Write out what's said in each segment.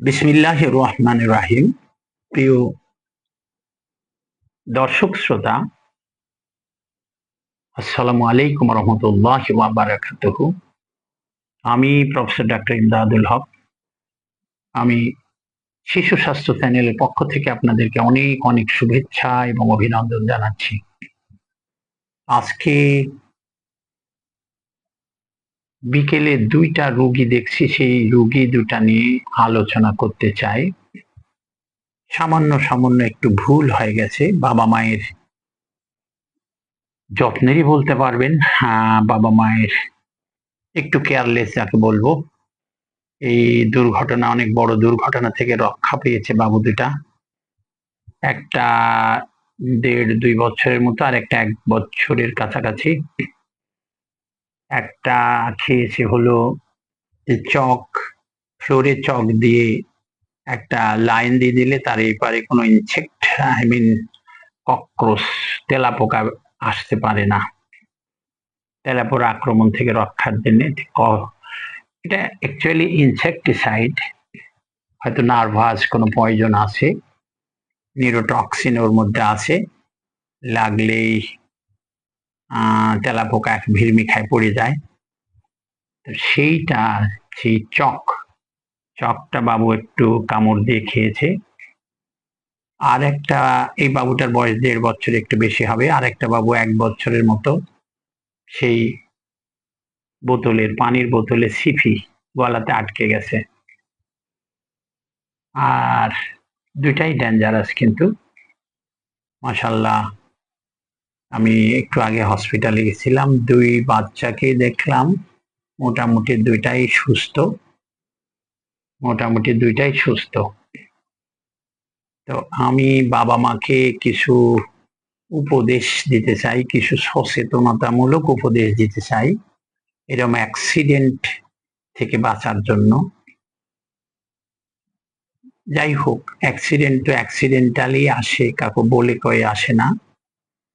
বিসমিল্লাহ রহমান রাহিম। প্রিয় দর্শক শ্রোতা, আসসালামু আলাইকুম রহমতুল্লাহ বারাকাতুহু। আমি প্রফেসর ডাক্তার ইমদাদুল হক। আমি শিশু স্বাস্থ্য চ্যানেলের পক্ষ থেকে আপনাদেরকে অনেক অনেক শুভেচ্ছা এবং অভিনন্দন জানাচ্ছি। আজকে বিকেলে দুইটা রুগী দেখছি, সেই রুগী দুটা নিয়ে আলোচনা করতে চাই। সামান্য সামান্য একটু ভুল হয়ে গেছে, বাবা মায়ের যত্নেরই বলতে পারবেন। বাবা মায়ের একটু কেয়ারলেস যাকে বলব। এই দুর্ঘটনা, অনেক বড় দুর্ঘটনা থেকে রক্ষা পেয়েছে বাবু দুটা। একটা দেড় দুই বছরের মতো, আর একটা এক বছরের কাছাকাছি। একটা খেয়েছে হলো যে চক, ফ্লোরে চক দিয়ে একটা লাইন দিয়ে দিলে তার এই পারে কোনো ইনসেক্ট আই মিন ককরোচ তেলাপোকা আসতে পারে না। তেলাপোকা আক্রমণ থেকে রক্ষার জন্য এটা অ্যাকচুয়ালি ইনসেকটিসাইড হয়তো নার্ভাস কোনো পয়জন আছে নিউরোটক্সিন ওর মধ্যে আছে, লাগলেই আহ, তেলাপোকা এক ভিড়মি খায় পড়ে যায়। তো সেইটা সেই চক চকটা বাবু একটু কামড় দিয়ে খেয়েছে। আর একটা এই বাবুটার বয়স দেড় বছর একটু বেশি হবে আর একটা বাবু এক বছরের মতো সেই বোতলের পানির বোতলে সিফি গলাতে আটকে গেছে। আর দুইটাই ডেঞ্জারাস কিন্তু। মাসাল্লাহ আমি একটু আগে হসপিটালে গেছিলাম, দুই বাচ্চাকে দেখলাম, মোটামুটি দুইটাই সুস্থ। মোটামুটি দুইটাই সুস্থ। তো আমি বাবা মাকে কিছু উপদেশ দিতে চাই, কিছু সচেতনতামূলক উপদেশ দিতে চাই এরকম অ্যাক্সিডেন্ট থেকে বাঁচার জন্য। যাই হোক অ্যাক্সিডেন্ট তো অ্যাক্সিডেন্টালি আসে, কাকু বলে কয়ে আসে না।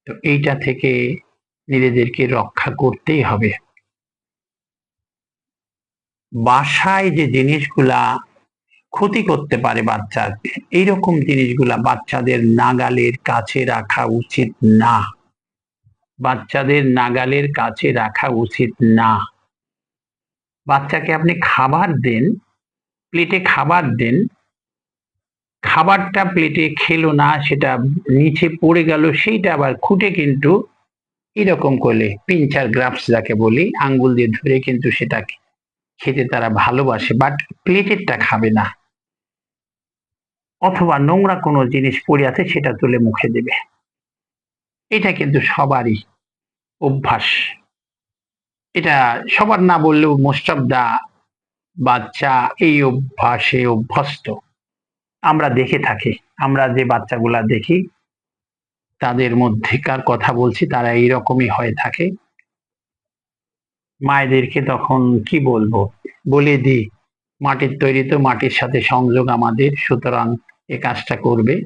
তো এইটা থেকে নিজেদেরকে রক্ষা করতেই হবে। বাসায় যে জিনিসগুলা ক্ষতি করতে পারে বাচ্চার এইরকম জিনিসগুলা বাচ্চাদের নাগালের কাছে রাখা উচিত না। বাচ্চাদের নাগালের কাছে রাখা উচিত না। বাচ্চাকে আপনি খাবার দেন, প্লেটে খাবার দেন খাবারটা প্লেটে খেলো না, সেটা নিচে পড়ে গেল, সেইটা আবার খুঁটে কিন্তু এরকম করলে পিঞ্চার গ্রাফস যাকে বলি, আঙ্গুল দিয়ে ধরে কিন্তু সেটা খেতে তারা ভালোবাসে বাট প্লেটেরটা খাবে না। অথবা নোংরা কোনো জিনিস পড়ে আছে, সেটা তুলে মুখে দেবে। এটা কিন্তু সবারই অভ্যাস। এটা সবার না বললেও মোস্ট অফ দা বাচ্চা এই অভ্যাসে অভ্যস্ত। আমরা দেখে থাকি, আমরা যে বাচ্চাগুলা দেখি, তাদের মধ্যেকার কথা বলছি, তারা এইরকমই হয়ে থাকে। মায়েদেরকে তখন কি বলব? বলে দি, মাটির তৈরি তো মাটির সাথে সংযোগ আমাদের, সুতরাং এ কাজটা করবে।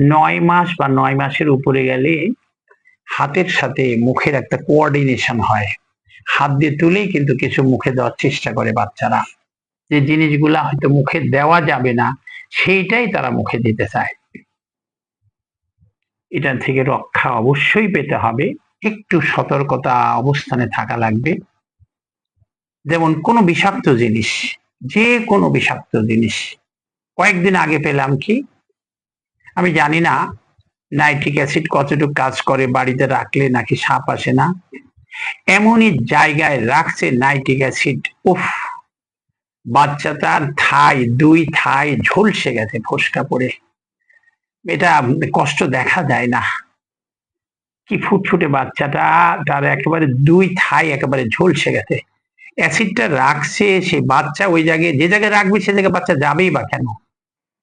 নয় মাস বা নয় মাসের উপরে গেলে হাতের সাথে মুখের একটা কোঅর্ডিনেশন হয়। হাত দিয়ে তুলেই কিন্তু কিছু মুখে দেওয়ার চেষ্টা করে বাচ্চারা। যে জিনিসগুলা হয়তো মুখে দেওয়া যাবে না, সেইটাই তারা মুখে দিতে চায়। এটা থেকে রক্ষা অবশ্যই পেতে হবে। একটু সতর্কতা অবস্থানে থাকা লাগবে। যেমন কোনো বিষাক্ত জিনিস, যে কোনো বিষাক্ত জিনিস। কয়েকদিন আগে পেলাম কি? আমি জানি না, নাইট্রিক অ্যাসিড কতটুকু কাজ করে, বাড়িতে রাখলে নাকি সাপ আসে না? এমনই জায়গায় রাখছে নাইট্রিক অ্যাসিড, উফ! বাচ্চাটার থাই দুই থাই ঝলসে গেছে ফোসকা পড়ে এটা কষ্ট দেখা যায় না। কি ফুটফুটে বাচ্চাটা, তার একেবারে দুই থাই একেবারে ঝলসে গেছে। অ্যাসিডটা রাখছে সে বাচ্চা ওই জায়গায়, যে জায়গায় রাখবে সে জায়গায় বাচ্চা যাবেই বা কেন?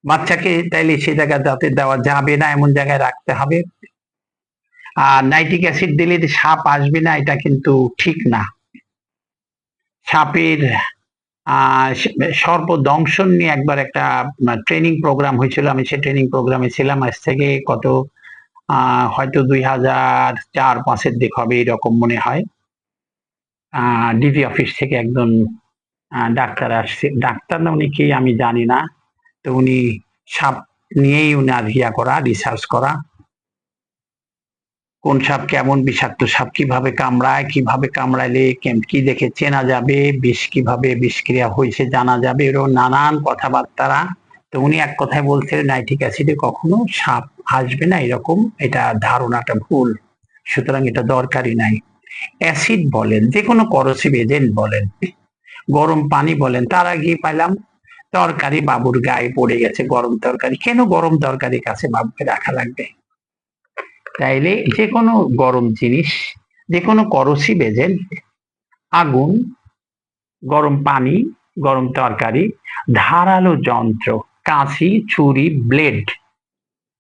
বাচ্চাকে তাইলে সে জায়গায় যাতে দেওয়া যাবে না, এমন জায়গায় রাখতে হবে। আর নাইট্রিক অ্যাসিড দিলে সাপ আসবে না, এটা কিন্তু ঠিক না। সাপের আহ সর্প দংশন নিয়ে একবার একটা ট্রেনিং প্রোগ্রাম হয়েছিল। আমি সেই ট্রেনিং প্রোগ্রামে ছিলাম। আজ থেকে কত হয়তো দুই হাজার চার পাঁচের দিক হবে এরকম মনে হয়। ডিজি অফিস থেকে একজন ডাক্তার আসছে। ডাক্তার না উনি কি আমি জানি না। তো উনি সাপ নিয়েই উনি উনার ইয়া করা রিসার্চ করা। কোন সাপ কেমন বিষাক্ত সাপ কীভাবে কামড়ায়, কীভাবে কামড়াইলে কেম- কি দেখে চেনা যাবে, বিষ কীভাবে বিষক্রিয়া হয়েছে জানা যাবে এরকম নানান কথাবার্তারা। তো উনি এক কথায় বলছিলেন, নাইট্রিক অ্যাসিডে কখনো সাপ আসবে না এরকম, এটা ধারণাটা ভুল, সুতরাং এটা দরকারই নাই। অ্যাসিড বলেন যে কোনো করসিভ এজেন্ট বলেন, গরম পানি বলেন, তার আগে পাইলাম, তরকারি বাবুর গায়ে পড়ে গেছে গরম তরকারি। কেন গরম তরকারি কাছে বাবুকে রাখা লাগবে? তাইলে যে কোনো গরম জিনিস যে কোনো করসিভ এজেন্ট আগুন, গরম পানি, গরম তরকারি, ধারালো যন্ত্র, কাঁচি, ছুরি, ব্লেড,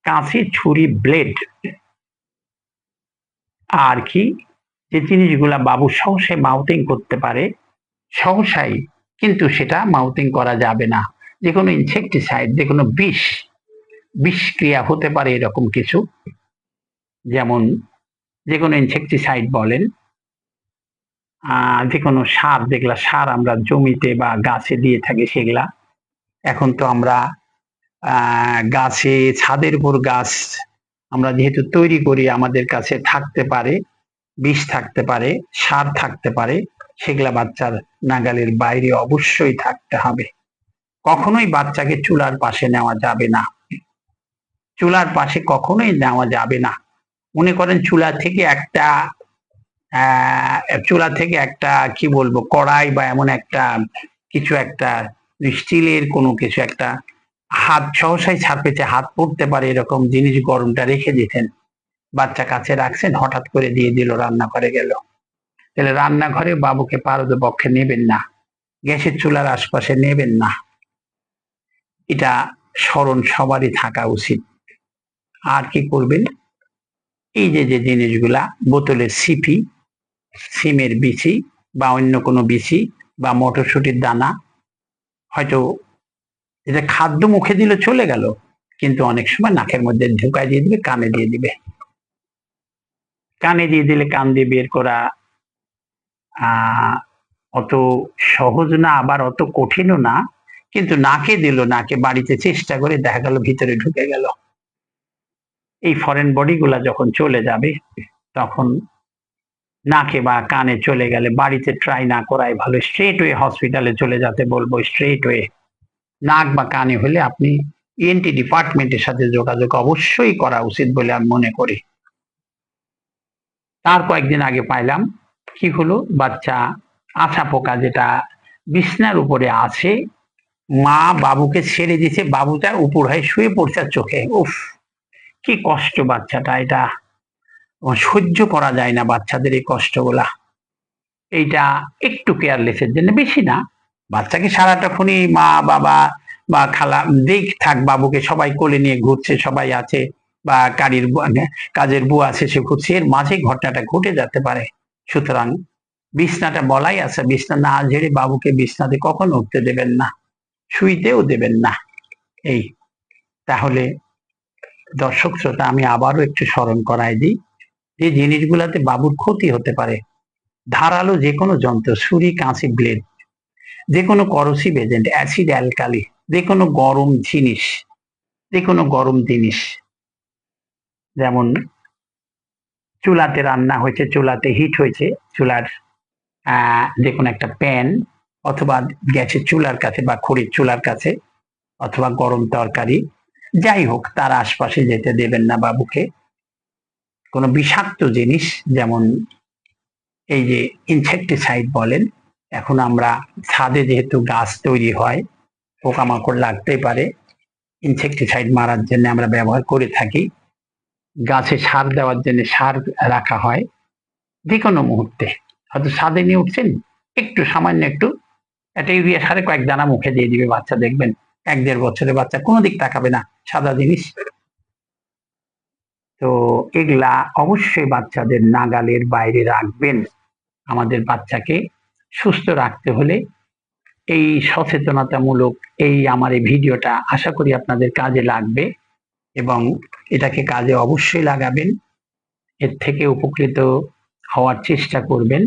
কাঁচি, ছুরি, ব্লেড। আর কি? যে জিনিসগুলা বাবু সহসাই মাউথিং করতে পারে, সহসাই কিন্তু সেটা মাউথিং করা যাবে না। যে কোনো ইনসেকটিসাইড যে কোনো বিষ, বিষক্রিয়া হতে পারে এরকম কিছু। যেমন যে কোনো ইনসেকটিসাইড বলেন যে কোনো সার, যেগুলা সার আমরা জমিতে বা গাছে দিয়ে থাকি সেগুলা। এখন তো আমরা গাছে, ছাদের উপর গাছ আমরা যেহেতু তৈরি করি, আমাদের কাছে থাকতে পারে, বিষ থাকতে পারে, সার থাকতে পারে, সেগুলা বাচ্চার নাগালের বাইরে অবশ্যই থাকতে হবে। কখনোই বাচ্চাকে চুলার পাশে নেওয়া যাবে না। চুলার পাশে কখনোই নেওয়া যাবে না। মনে করেন চুলা থেকে একটা আহ, চুলা থেকে একটা কি বলব কড়াই বা এমন একটা কিছু একটা স্টিলের কোনো কিছু একটা হাত সহসাই ছাপেছে হাত পড়তে পারে এরকম জিনিস গরমটা রেখে দিতেন। বাচ্চা কাছে রাখছেন হঠাৎ করে দিয়ে দিল রান্না করে গেল। তাহলে রান্নাঘরে বাবুকে পারদ পক্ষে নেবেন না গ্যাসের চুলার আশপাশে নেবেন না। এটা স্মরণ সবারই থাকা উচিত। আর কি করবেন? এই যে যে জিনিসগুলা বোতলের সিপি সিমের বিচি বা অন্য কোনো বিচি বা মটরশুটির দানা, হয়তো এটা খাদ্য মুখে দিলে চলে গেল, কিন্তু অনেক সময় নাকের মধ্যে ঢুকাই দিয়ে দিবে, কানে দিয়ে দিবে। কানে দিয়ে দিলে কান দিয়ে বের করা অত সহজ না, আবার অত কঠিনও না, কিন্তু নাকে দিল, নাকে বাড়িতে চেষ্টা করে দেখা গেল, ভিতরে ঢুকে গেল। এই ফরেন বডি গুলা যখন চলে যাবে, তখন নাকে বা কানে চলে গেলে বাড়িতে ট্রাই না করাই ভালো। স্ট্রেট ওয়ে হসপিটালে চলে যেতে বলব স্ট্রেট ওয়ে নাক বা কানে হলে আপনি ইএনটি ডিপার্টমেন্টের সাথে যোগাযোগ অবশ্যই করা উচিত বলে আমি মনে করি। তার কয়েকদিন আগে পাইলাম, কি হলো? বাচ্চা আছা পোকা যেটা বিছনার উপরে আছে, মা বাবুকে ছেড়ে দিয়েছে, বাবুটা উপর হয়ে শুয়ে পড়ছে চোখে। উফ! কি কষ্ট বাচ্চাটা, এটা সহ্য করা যায় না বাচ্চাদের এই কষ্টগুলা। এইটা একটু কেয়ারলেসের জন্য, বেশি না। বাচ্চাকে সারাটা ফোনই মা, বাবা বা খালা, দেখ, থাক, বাবুকে সবাই কোলে নিয়ে ঘুরছে, সবাই আছে বা কারির কাজের বুয়া আছে, সে ঘুরছে। এর মাঝে ঘটনাটা ঘটে যেতে পারে। সুতরাং বিছনাটা বলাই আছে, বিছনা না ঝেড়ে বাবুকে বিছনাতে কখনো উঠতে দেবেন না, শুইতেও দেবেন না। এই, তাহলে দর্শক শ্রোতা, আমি আবারও একটু স্মরণ করাই দিই, যে জিনিসগুলাতে বাবুর ক্ষতি হতে পারে। ধারালো যে কোনো যন্ত্র, ছুরি, কাঁচি ব্লেড যে কোনো করসিভ এজেন্ট অ্যাসিড অ্যালকালি যে কোনো গরম জিনিস যে কোনো গরম জিনিস। যেমন চুলাতে রান্না হয়েছে, চুলাতে হিট হয়েছে, চুলার যে কোনো একটা প্যান অথবা গ্যাসের চুলার কাছে বা খড়ির চুলার কাছে অথবা গরম তরকারি যাই হোক, তার আশপাশে যেতে দেবেন না বাবুকে। কোনো বিষাক্ত জিনিস, যেমন এই যে ইনসেকটিসাইড বলেন, এখন আমরা ছাদে যেহেতু গাছ তৈরি হয়, পোকামাকড় লাগতে পারে ইনসেকটিসাইড মারার জন্য আমরা ব্যবহার করে থাকি। গাছে সার দেওয়ার জন্য সার রাখা হয় যে কোনো মুহূর্তে। হয়তো ছাদে নিয়ে উঠছেন, একটু সামান্য একটু, একটা ইউরিয়া সারে কয়েক দানা মুখে দিয়ে দিবে, বাচ্চা দেখবেন। এক দেড় বছরের বাচ্চা কোনো দিক তাকাবে না, সাদা জিনিস। তো এগুলা অবশ্যই বাচ্চাদের নাগালের বাইরে রাখবেন। আমাদের বাচ্চাকে সুস্থ রাখতে হলে এই সচেতনতামূলক এই আমার এই ভিডিওটা আশা করি আপনাদের কাজে লাগবে এবং এটাকে কাজে অবশ্যই লাগাবেন। এর থেকে উপকৃত হওয়ার চেষ্টা করবেন।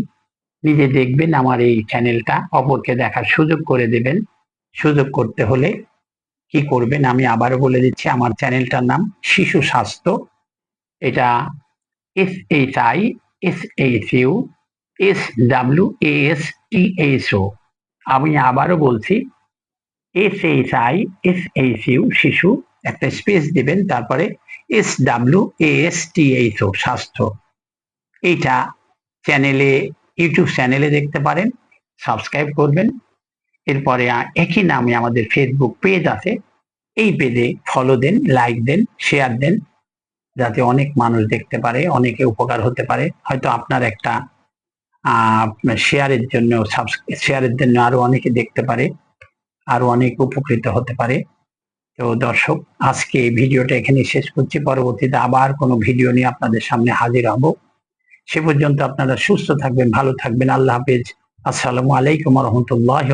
নিজে দেখবেন আমার এই চ্যানেলটা অপরকে দেখার সুযোগ করে দেবেন। সুযোগ করতে হলে কি করবেন? আমি আবারও বলে দিচ্ছি, আমার চ্যানেলটার নাম শিশু স্বাস্থ্য। এটা S H I, S H U, S W S T H O. আমি আবারও বলছি, S H I, S H U, শিশু, একটা স্পেস দিবেন, তারপরে S W S T H O, স্বাস্থ্য। এইটা চ্যানেলে, ইউটিউব চ্যানেলে দেখতে পারেন, সাবস্ক্রাইব করবেন। এরপরে একই নামে আমাদের ফেসবুক পেজ আছে। এই পেজে ফলো দেন লাইক দেন শেয়ার দেন, যাতে অনেক মানুষ দেখতে পারে, অনেকে উপকার হতে পারে। হয়তো আপনার একটা শেয়ারের জন্য শেয়ারের জন্য আরও অনেকে দেখতে পারে, আরও অনেক উপকৃত হতে পারে। তো দর্শক, আজকে এই ভিডিওটা এখানে শেষ করছি। পরবর্তীতে আবার কোনো ভিডিও নিয়ে আপনাদের সামনে হাজির হব। সে পর্যন্ত আপনারা সুস্থ থাকবেন, ভালো থাকবেন। আল্লাহ হাফেজ। আসসালামু আলাইকুম রহমতুল্লাহ